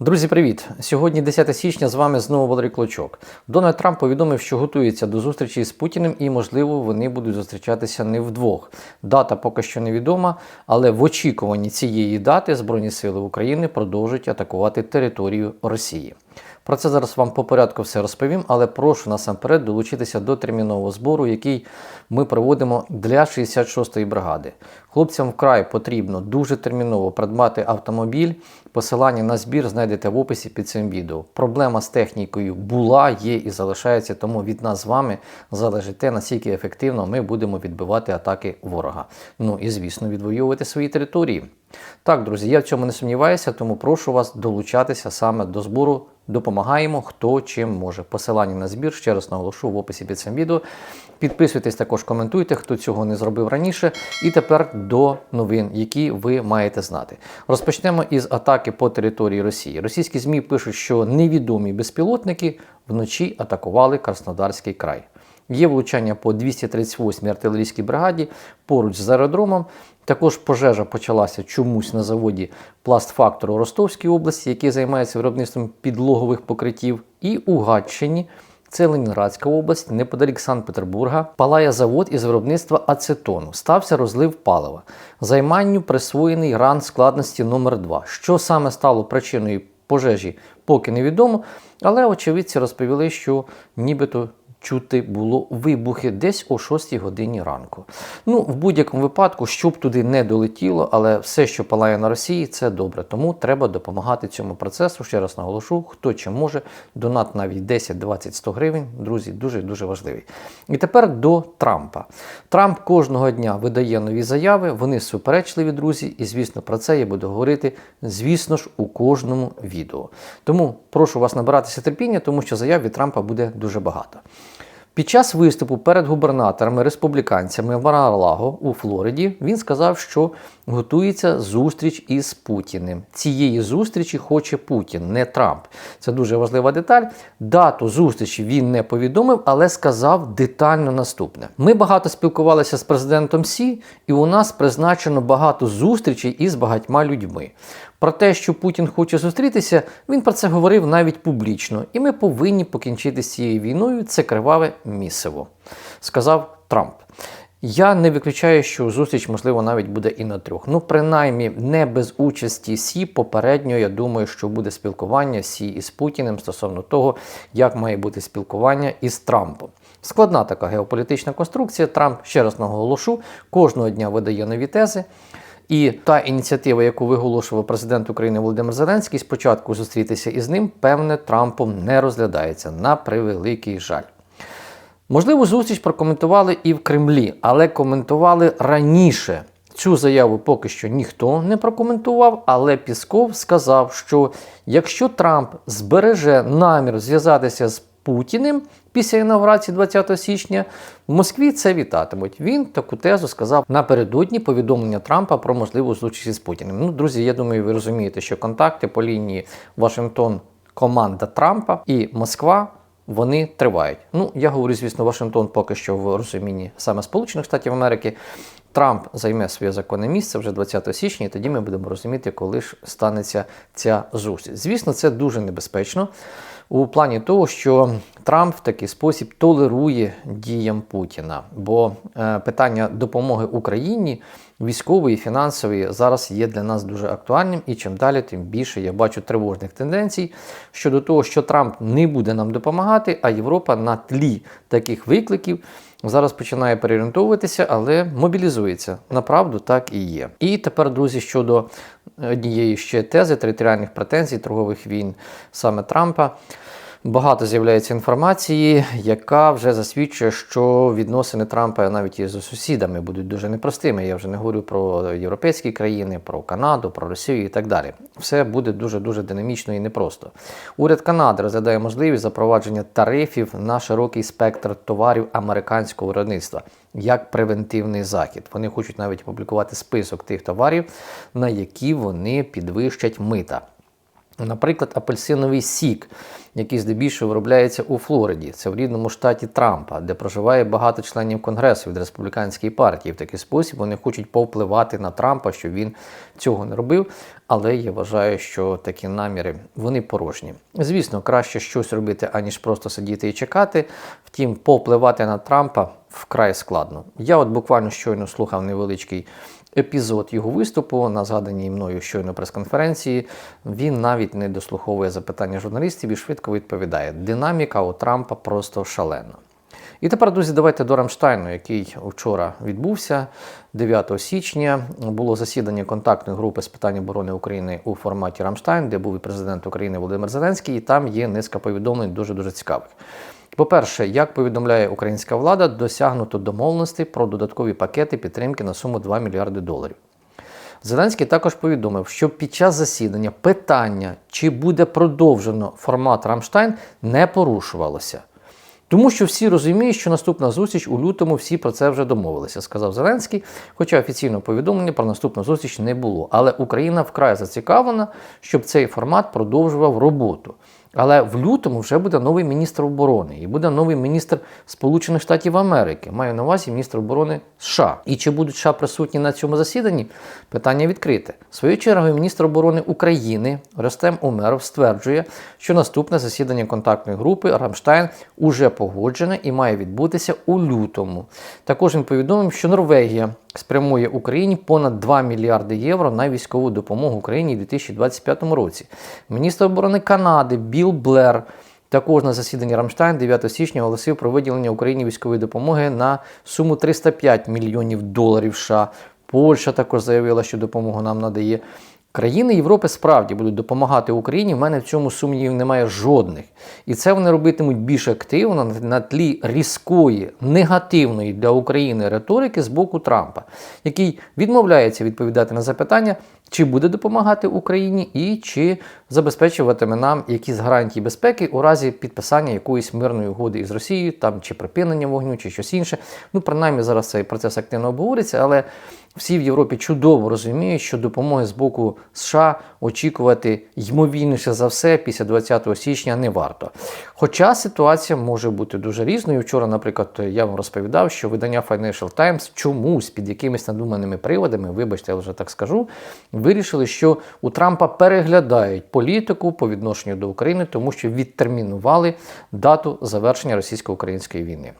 Друзі, привіт! Сьогодні 10 січня з вами знову Валерій Клочок. Дональд Трамп повідомив, що готується до зустрічі з Путіним, і, можливо, вони будуть зустрічатися не вдвох. Дата поки що невідома, але в очікуванні цієї дати Збройні Сили України продовжують атакувати територію Росії. Про це зараз вам по порядку все розповім, але прошу насамперед долучитися до термінового збору, який ми проводимо для 66-ї бригади. Хлопцям вкрай потрібно дуже терміново придбати автомобіль. Посилання на збір знайдете в описі під цим відео. Проблема з технікою була, є і залишається, тому від нас з вами залежить те, наскільки ефективно ми будемо відбивати атаки ворога. Ну і звісно, відвоювати свої території. Так, друзі, я в цьому не сумніваюся, тому прошу вас долучатися саме до збору. Допомагаємо, хто чим може. Посилання на збір ще раз наголошу в описі під цим відео. Підписуйтесь, також коментуйте, хто цього не зробив раніше. І тепер до новин, які ви маєте знати. Розпочнемо із атаки по території Росії. Російські ЗМІ пишуть, що невідомі безпілотники вночі атакували Краснодарський край. Є влучання по 238-й артилерійській бригаді поруч з аеродромом. Також пожежа почалася чомусь на заводі пластфактору Ростовській області, який займається виробництвом підлогових покриттів, і у Гатчині. Це Ленінградська область, неподалік Санкт-Петербурга, палає завод із виробництва ацетону. Стався розлив палива. Займанню присвоєний ран складності номер 2 Що саме стало причиною пожежі, поки невідомо, але очевидці розповіли, що нібито чути було вибухи десь о 6 годині ранку. Ну, в будь-якому випадку, щоб туди не долетіло, але все, що палає на Росії, це добре. Тому треба допомагати цьому процесу. Ще раз наголошу, хто чим може, донат навіть 10, 20, 100 гривень. Друзі, дуже дуже важливий. І тепер до Трампа. Трамп кожного дня видає нові заяви, вони суперечливі, друзі, і звісно, про це я буду говорити, звісно ж, у кожному відео. Тому прошу вас набиратися терпіння, тому що заяв від Трампа буде дуже багато. Під час виступу перед губернаторами республіканцями Мар-а-Лаго у Флориді він сказав, що готується зустріч із Путіним. Цієї зустрічі хоче Путін, не Трамп. Це дуже важлива деталь. Дату зустрічі він не повідомив, але сказав детально наступне: ми багато спілкувалися з президентом Сі, і у нас призначено багато зустрічей із багатьма людьми. Про те, що Путін хоче зустрітися, він про це говорив навіть публічно, і ми повинні покінчити з цією війною це криваве місиво, сказав Трамп. Я не виключаю, що зустріч, можливо, навіть буде і на трьох. Ну, принаймні, не без участі Сі. Попередньо, я думаю, що буде спілкування Сі із Путіним стосовно того, як має бути спілкування із Трампом. Складна така геополітична конструкція. Трамп, ще раз наголошу, кожного дня видає нові тези. І та ініціатива, яку виголошував президент України Володимир Зеленський, спочатку зустрітися із ним, певне, Трампом не розглядається на превеликий жаль. Можливо, зустріч прокоментували і в Кремлі, але коментували раніше. Цю заяву поки що ніхто не прокоментував, але Пісков сказав, що якщо Трамп збереже намір зв'язатися з Путіним після інаугурації 20 січня, в Москві це вітатимуть. Він таку тезу сказав напередодні повідомлення Трампа про можливу зустріч з Путіним. Ну, друзі, я думаю, ви розумієте, що контакти по лінії Вашингтон, команда Трампа і Москва. Вони тривають. Ну, я говорю, звісно, Вашингтон поки що в розумінні саме Сполучених Штатів Америки. Трамп займе своє законне місце вже 20 січня, і тоді ми будемо розуміти, коли ж станеться ця зустріч. Звісно, це дуже небезпечно у плані того, що Трамп в такий спосіб толерує діям Путіна. Бо е, питання допомоги Україні військової, фінансової зараз є для нас дуже актуальним, і чим далі, тим більше я бачу тривожних тенденцій щодо того, що Трамп не буде нам допомагати, а Європа на тлі таких викликів. Зараз починає переорієнтовуватися, але мобілізується. Направду так і є. І тепер, друзі, щодо однієї ще тези територіальних претензій, торгових війн саме Трампа. Багато з'являється інформації, яка вже засвідчує, що відносини Трампа навіть із сусідами будуть дуже непростими. Я вже не говорю про європейські країни, про Канаду, про Росію і так далі. Все буде дуже дуже динамічно і непросто. Уряд Канади розглядає можливість запровадження тарифів на широкий спектр товарів американського виробництва як превентивний захід. Вони хочуть навіть опублікувати список тих товарів, на які вони підвищать мита. Наприклад, апельсиновий сік, який здебільшого виробляється у Флориді, це в рідному штаті Трампа, де проживає багато членів Конгресу від республіканської партії. В такий спосіб вони хочуть повпливати на Трампа, щоб він цього не робив. Але я вважаю, що такі наміри вони порожні. Звісно, краще щось робити, аніж просто сидіти і чекати. Втім, повпливати на Трампа вкрай складно. Я от буквально щойно слухав невеличкий епізод його виступу на згаданій мною щойно прес-конференції. Він навіть не дослуховує запитання журналістів і швидко відповідає: динаміка у Трампа просто шалена. І тепер, друзі, давайте до Рамштайну, який вчора відбувся 9 січня. Було засідання контактної групи з питань оборони України у форматі Рамштайн, де був і президент України Володимир Зеленський, і там є низка повідомлень дуже дуже цікавих. По-перше, як повідомляє українська влада, досягнуто домовленості про додаткові пакети підтримки на суму 2 мільярди доларів. Зеленський також повідомив, що під час засідання питання, чи буде продовжено формат Рамштайн, не порушувалося. Тому що всі розуміють, що наступна зустріч у лютому всі про це вже домовилися, сказав Зеленський. Хоча офіційного повідомлення про наступну зустріч не було. Але Україна вкрай зацікавлена, щоб цей формат продовжував роботу. Але в лютому вже буде новий міністр оборони і буде новий міністр Сполучених Штатів Америки. Маю на увазі міністр оборони США. І чи будуть США присутні на цьому засіданні? Питання відкрите. Своєю чергою міністр оборони України Ростем Умеров стверджує, що наступне засідання контактної групи Рамштайн уже погоджене і має відбутися у лютому. Також він повідомив, що Норвегія спрямує Україні понад 2 мільярди євро на військову допомогу Україні у 2025 році. Міністр оборони Канади Біл Блер. Також на засіданні Рамштайн 9 січня оголосив про виділення Україні військової допомоги на суму 305 мільйонів доларів. США. Польща також заявила, що допомогу нам надає. Країни Європи справді будуть допомагати Україні. В мене в цьому сумнівів немає жодних. І це вони робитимуть більш активно на тлі різкої, негативної для України риторики з боку Трампа, який відмовляється відповідати на запитання, чи буде допомагати Україні і чи забезпечуватиме нам якісь гарантії безпеки у разі підписання якоїсь мирної угоди із Росією, там чи припинення вогню, чи щось інше. Ну, принаймні, зараз цей процес активно обговориться, але всі в Європі чудово розуміють, що допомоги з боку США очікувати ймовірніше за все після 20 січня не варто. Хоча ситуація може бути дуже різною. Вчора, наприклад, я вам розповідав, що видання Financial Times чомусь під якимись надуманими приводами, вибачте, я вже так скажу, вирішили, що у Трампа переглядають політику по відношенню до України, тому що відтермінували дату завершення російсько-української війни.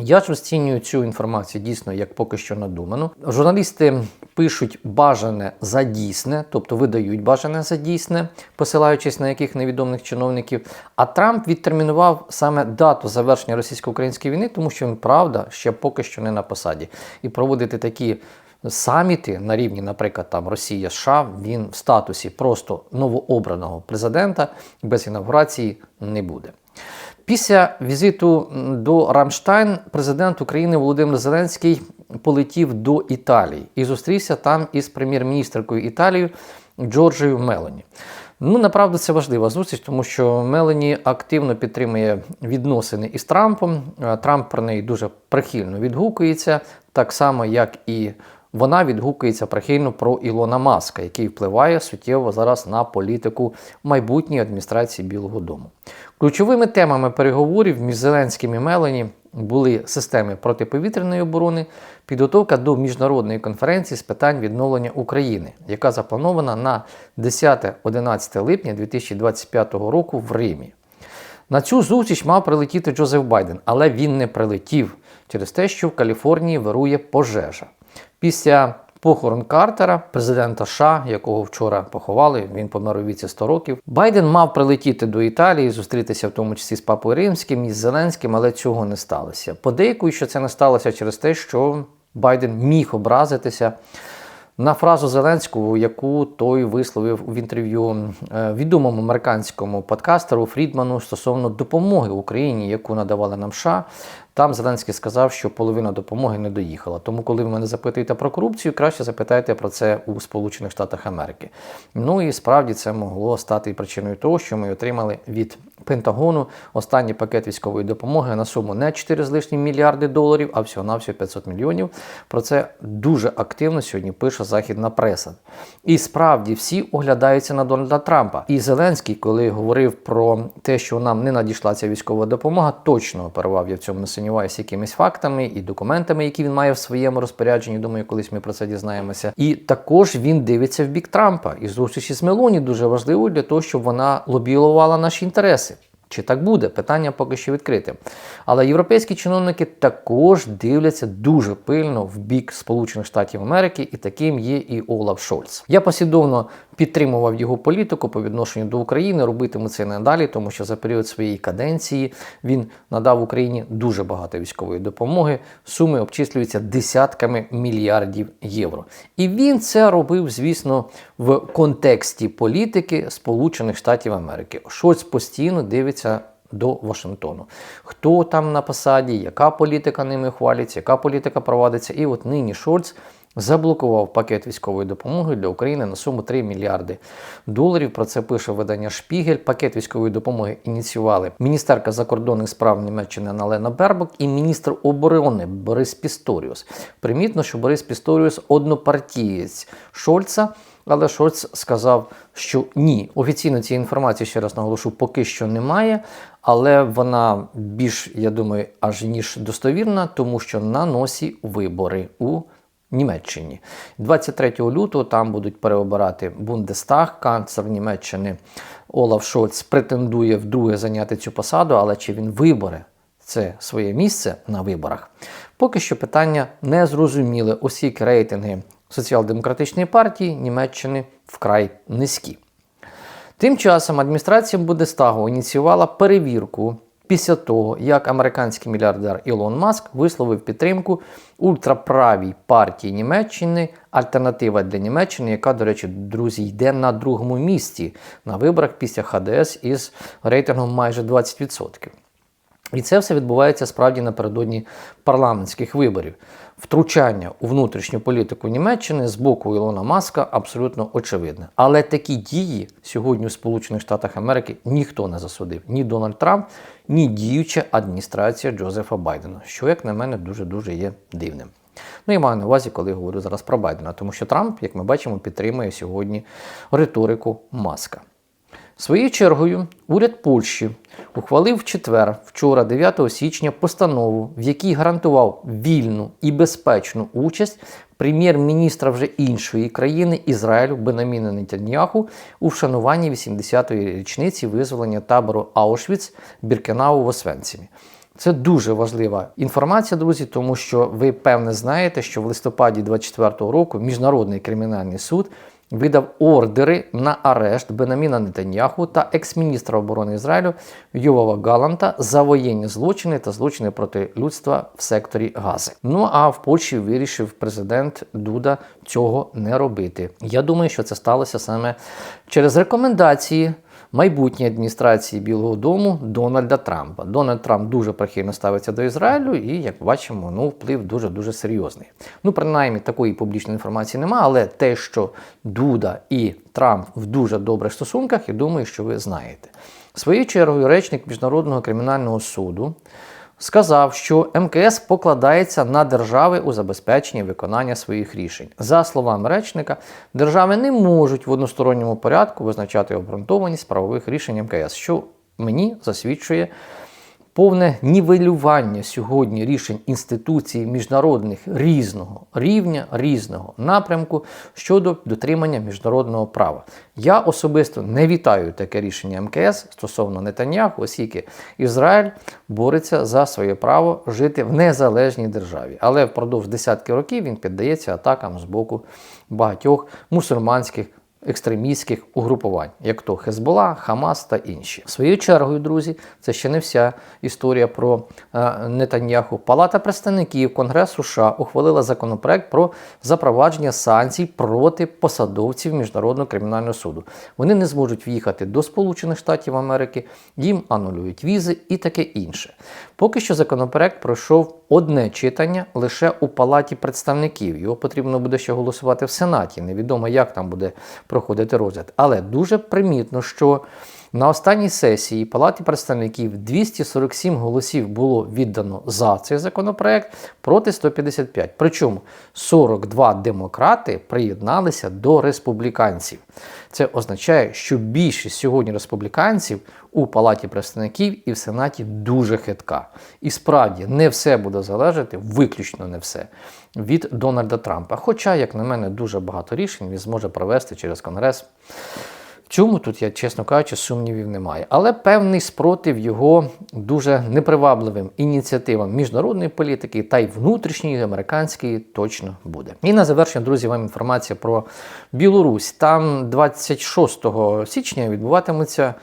Я ж розцінюю цю інформацію дійсно як поки що надуману. Журналісти пишуть бажане за дійсне, тобто видають бажане за дійсне, посилаючись на яких невідомих чиновників. А Трамп відтермінував саме дату завершення російсько-української війни, тому що він правда ще поки що не на посаді. І проводити такі саміти на рівні, наприклад, там Росія США, він в статусі просто новообраного президента без інаугурації не буде. Після візиту до Рамштайн президент України Володимир Зеленський полетів до Італії і зустрівся там із прем'єр-міністркою Італії Джорджією Мелоні. Ну, направду, це важлива зустріч, тому що Мелані активно підтримує відносини із Трампом. Трамп про неї дуже прихильно відгукується, так само, як і вона відгукується прихильно про Ілона Маска, який впливає суттєво зараз на політику майбутньої адміністрації Білого Дому. Ключовими темами переговорів між Зеленським і Мелані були системи протиповітряної оборони, підготовка до міжнародної конференції з питань відновлення України, яка запланована на 10-11 липня 2025 року в Римі. На цю зустріч мав прилетіти Джозеф Байден, але він не прилетів через те, що в Каліфорнії вирує пожежа. Після похорон Картера, президента США, якого вчора поховали, він помер у віці 100 років. Байден мав прилетіти до Італії, зустрітися в тому числі з Папою Римським і з Зеленським, але цього не сталося. Подейкують, що це не сталося через те, що Байден міг образитися. На фразу Зеленського, яку той висловив в інтерв'ю е, відомому американському подкастеру Фрідману стосовно допомоги Україні, яку надавали нам США, Там Зеленський сказав, що половина допомоги не доїхала. Тому, коли ви мене запитуєте про корупцію, краще запитайте про це у Сполучених Штатах Америки. Ну і справді це могло стати причиною того, що ми отримали від Пентагону останній пакет військової допомоги на суму не 4 з лишнім мільярди доларів, а всього на всього 500 мільйонів. Про це дуже активно сьогодні пише західна преса. І справді всі оглядаються на Дональда Трампа. І Зеленський, коли говорив про те, що нам не надійшла ця військова допомога, точно оперував, я в цьому не сумніваюся, якимись фактами і документами, які він має в своєму розпорядженні. Думаю, колись ми про це дізнаємося. І також він дивиться в бік Трампа. І зустрічі з Мелоні дуже важливо для того, щоб вона лобілувала наші інтереси. Чи так буде? Питання поки що відкрите. Але європейські чиновники також дивляться дуже пильно в бік Сполучених Штатів Америки, і таким є і Олаф Шольц. Я послідовно підтримував його політику по відношенню до України, робитиму це надалі, тому що за період своєї каденції він надав Україні дуже багато військової допомоги. Суми обчислюються десятками мільярдів євро. І він це робив, звісно, в контексті політики Сполучених Штатів Америки. Шольц постійно дивиться. До Вашингтону. Хто там на посаді, яка політика ними хвалиться, яка політика проводиться. І от нині Шольц заблокував пакет військової допомоги для України на суму 3 мільярди доларів. Про це пише видання Шпігель. Пакет військової допомоги ініціювали міністерка закордонних справ Німеччини Налена Бербок і міністр оборони Борис Пісторіус. Примітно, що Борис Пісторіус однопартієць Шольца. Але Шольц сказав, що ні. Офіційно цієї інформації, ще раз наголошу, поки що немає, але вона більш, я думаю, аж ніж достовірна, тому що на носі вибори у Німеччині. 23 лютого там будуть переобирати Бундестаг, канцлер Німеччини Олаф Шольц претендує вдруге зайняти цю посаду, але чи він вибере це своє місце на виборах? Поки що питання не зрозуміле, оскільки рейтинги соціал-демократичної партії Німеччини вкрай низькі. Тим часом адміністрація Бундестагу ініціювала перевірку після того, як американський мільярдер Ілон Маск висловив підтримку ультраправій партії Німеччини Альтернатива для Німеччини, яка, до речі, друзі, йде на другому місці на виборах після ХДС із рейтингом майже 20%. І це все відбувається справді напередодні парламентських виборів. Втручання у внутрішню політику Німеччини з боку Ілона Маска абсолютно очевидне. Але такі дії сьогодні у Сполучених Штатах Америки ніхто не засудив. Ні Дональд Трамп, ні діюча адміністрація Джозефа Байдена, що, як на мене, дуже-дуже є дивним. Ну, я маю на увазі, коли говорю зараз про Байдена, тому що Трамп, як ми бачимо, підтримує сьогодні риторику Маска. Своєю чергою, уряд Польщі ухвалив в четвер, вчора, 9 січня, постанову, в якій гарантував вільну і безпечну участь прем'єр-міністра вже іншої країни Ізраїлю Бенаміна Нетаньяху у вшануванні 80-ї річниці визволення табору Аушвіц Біркенау в Освенцімі. Це дуже важлива інформація, друзі, тому що ви певне знаєте, що в листопаді 24-го року Міжнародний кримінальний суд видав ордери на арешт Бенаміна Нетаньяху та екс-міністра оборони Ізраїлю Йовава Галанта за воєнні злочини та злочини проти людства в секторі Гази. Ну а в Польщі вирішив президент Дуда цього не робити. Я думаю, що це сталося саме через рекомендації майбутньої адміністрації Білого Дому Дональда Трампа. Дональд Трамп дуже прихильно ставиться до Ізраїлю, і, як бачимо, ну, вплив дуже дуже серйозний. Ну, принаймні, такої публічної інформації немає, але те, що Дуда і Трамп в дуже добрих стосунках, я думаю, що ви знаєте. Своєю чергою, речник Міжнародного кримінального суду сказав, що МКС покладається на держави у забезпеченні виконання своїх рішень. За словами речника, держави не можуть в односторонньому порядку визначати обґрунтованість правових рішень МКС, що мені засвідчує повне нівелювання сьогодні рішень інституцій міжнародних різного рівня, різного напрямку щодо дотримання міжнародного права. Я особисто не вітаю таке рішення МКС стосовно Нетаньяху, оскільки Ізраїль бореться за своє право жити в незалежній державі. Але впродовж десятки років він піддається атакам з боку багатьох мусульманських екстремістських угрупувань, як то Хезбола, Хамас та інші. Своєю чергою, друзі, це ще не вся історія про е, Нетаньяху. Палата представників Конгресу США ухвалила законопроект про запровадження санкцій проти посадовців Міжнародного кримінального суду. Вони не зможуть в'їхати до Сполучених Штатів Америки, їм анулюють візи і таке інше. Поки що законопроект пройшов одне читання лише у Палаті представників. Його потрібно буде ще голосувати в Сенаті. Невідомо, як там буде проходити розгляд. Але дуже примітно, що на останній сесії Палаті представників 247 голосів було віддано за цей законопроект проти 155. Причому 42 демократи приєдналися до республіканців. Це означає, що більшість сьогодні республіканців у Палаті представників і в Сенаті дуже хитка. І справді не все буде залежати, виключно не все, від Дональда Трампа. Хоча, як на мене, дуже багато рішень він зможе провести через Конгрес. Цьому тут, я чесно кажучи, сумнівів немає. Але певний спротив його дуже непривабливим ініціативам міжнародної політики та й внутрішньої американської точно буде. І на завершення, друзі, вам інформація про Білорусь. Там 26 січня відбуватимуться.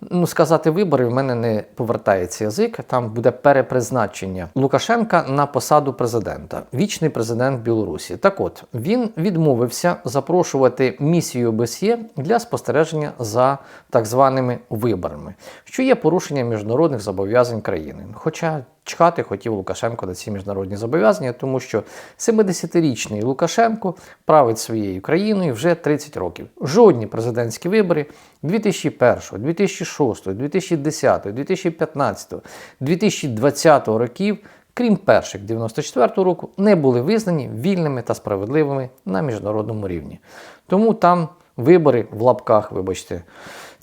Ну, сказати вибори в мене не повертається язик. Там буде перепризначення Лукашенка на посаду президента, вічний президент Білорусі. Так от він відмовився запрошувати місію ОБСЄ для спостереження за так званими виборами, що є порушення міжнародних зобов'язань країни. Хоча чхати хотів Лукашенко на ці міжнародні зобов'язання, тому що 70-річний Лукашенко править своєю країною вже 30 років. Жодні президентські вибори 2001, 2006, 2010, 2015, 2020 років. Крім перших 94-го року, не були визнані вільними та справедливими на міжнародному рівні. Тому там вибори в лапках, вибачте,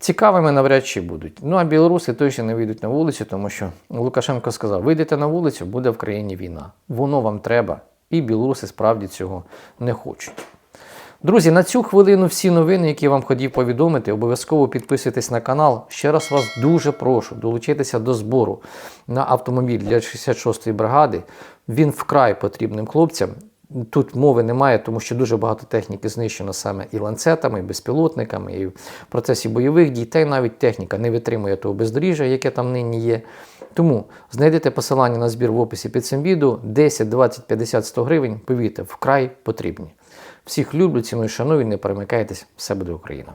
цікавими навряд чи будуть. Ну а білоруси точно не вийдуть на вулицю, тому що Лукашенко сказав: вийдете на вулицю, буде в країні війна. Воно вам треба, і білоруси справді цього не хочуть. Друзі, на цю хвилину всі новини, які я вам хотів повідомити, обов'язково підписуйтесь на канал. Ще раз вас дуже прошу долучитися до збору на автомобіль для 66-ї бригади. Він вкрай потрібним хлопцям. Тут мови немає, тому що дуже багато техніки знищено саме і ланцетами, і безпілотниками, і в процесі бойових дій, та й навіть техніка не витримує того бездоріжжя, яке там нині є. Тому знайдете посилання на збір в описі під цим відео 10, 20, 50, 100 гривень. Повірте, вкрай потрібні. Всіх люблю, ціную, шаную, не перемикайтесь, все буде Україна.